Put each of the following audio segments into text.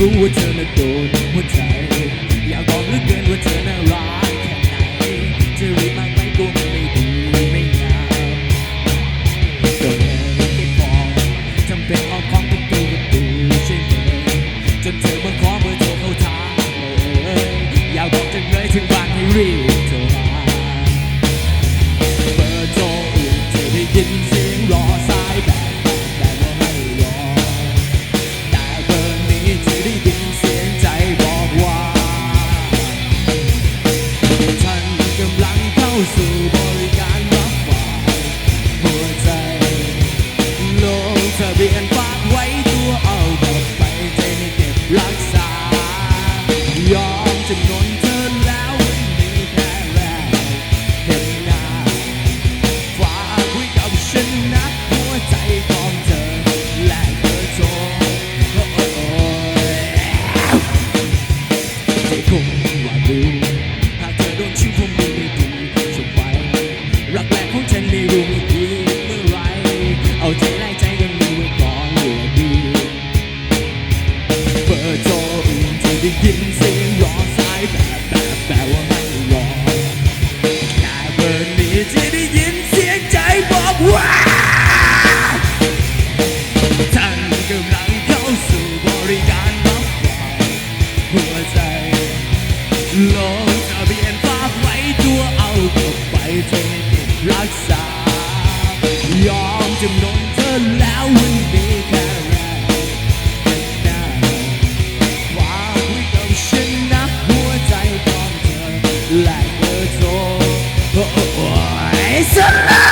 รู้ว่าเธอน่ะโดนหัวใจ อยากบอกเหลือเกินว่าเธอน่ารักแค่ไหนจะรีบมากไปก็ไม่ดีไม่งามก็เลยแค่พอจำเป็นเอาของทุกตัวกับดูใช่ไหมจนเธอมาขอเบอร์โทรเข้าทางเลยอยากบอกจังเลยถึงบานให้รีบ ยินเสียงรอสายแบบแบบแต่ว่าไม่รอแต่เบอร์นี้จะได้ยินเสียงใจบอกว่าท่านกำลังเข้าสู่บริการรับฝากหัวใจลงทะเบียนฝากไว้ตัวเอากลับไปเธอเก็บรักษายอมจำนน อแลกเบ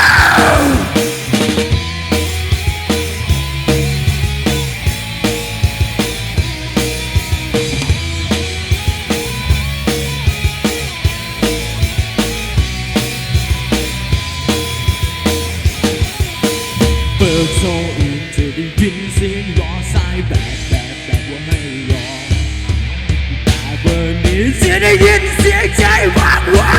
จะได้ยินเสียงใจบอกว่า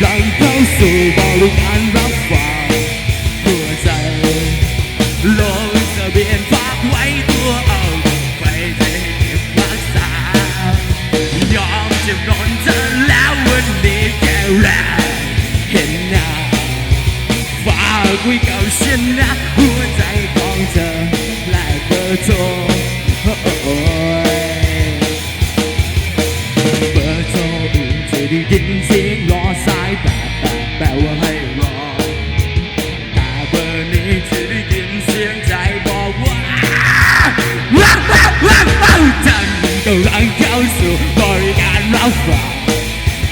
หลังเข้าสู่บริการรับฝากหัวใจลงทะเบียนฝากไว้ตัวเอาไปจะได้เก็บรักษายอมจำนนเธอแล้ววันนี้แค่แรกเห็นหน้าฝากไว้กับฉันนะ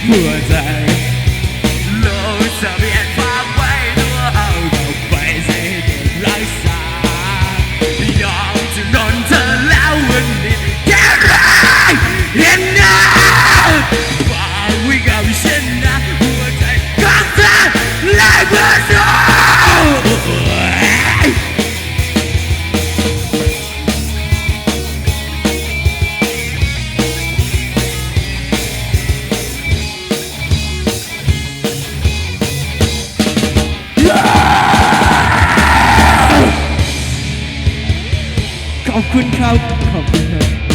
หัว อบคุณครับ ขอบคุณครับ